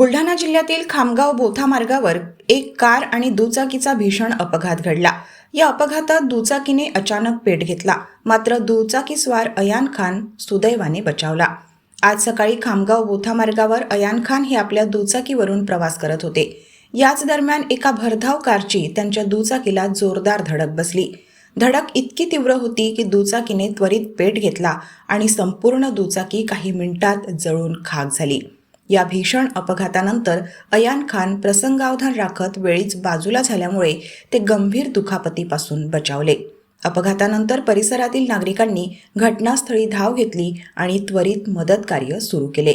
बुलढाणा जिल्ह्यातील खामगाव बोथा मार्गावर एक कार आणि दुचाकीचा भीषण अपघात घडला. या अपघातात दुचाकीने अचानक पेट घेतला. मात्र दुचाकीस्वार अयान खान सुदैवाने बचावला. आज सकाळी खामगाव बोथा मार्गावर अयान खान हे आपल्या दुचाकीवरून प्रवास करत होते. याच दरम्यान एका भरधाव कारची त्यांच्या दुचाकीला जोरदार धडक बसली. धडक इतकी तीव्र होती की दुचाकीने त्वरित पेट घेतला आणि संपूर्ण दुचाकी काही मिनिटात जळून खाक झाली. या भीषण अपघातानंतर अयान खान प्रसंगावधान राखत वेळीच बाजूला झाल्यामुळे ते गंभीर दुखापतीपासून बचावले. अपघातानंतर परिसरातील नागरिकांनी घटनास्थळी धाव घेतली आणि त्वरित मदत कार्य सुरू केले.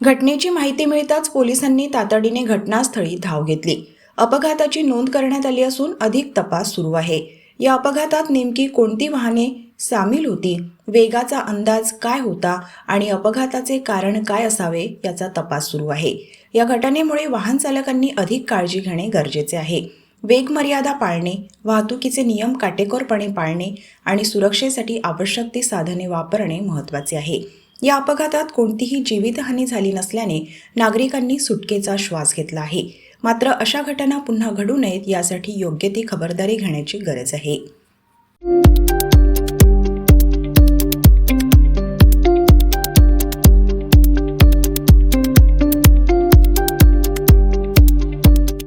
घटनेची माहिती मिळताच पोलिसांनी तातडीने घटनास्थळी धाव घेतली. अपघाताची नोंद करण्यात आली असून अधिक तपास सुरू आहे. या अपघातात नेमकी कोणती वाहने सामील होती? वेगाचा अंदाज काय होता? आणि अपघाताचे कारण काय असावे याचा तपास सुरू आहे. या घटनेमुळे वाहन चालकांनी अधिक काळजी घेणे गरजेचे आहे. वेग मर्यादा पाळणे वाहतुकीचे नियम काटेकोरपणे पाळणे आणि सुरक्षेसाठी आवश्यक ती साधने वापरणे महत्त्वाचे आहे. या अपघातात कोणतीही जीवितहानी झाली नसल्याने नागरिकांनी सुटकेचा श्वास घेतला आहे. मात्र अशा घटना पुन्हा घडू नयेत यासाठी योग्य ती खबरदारी घेण्याची गरज आहे.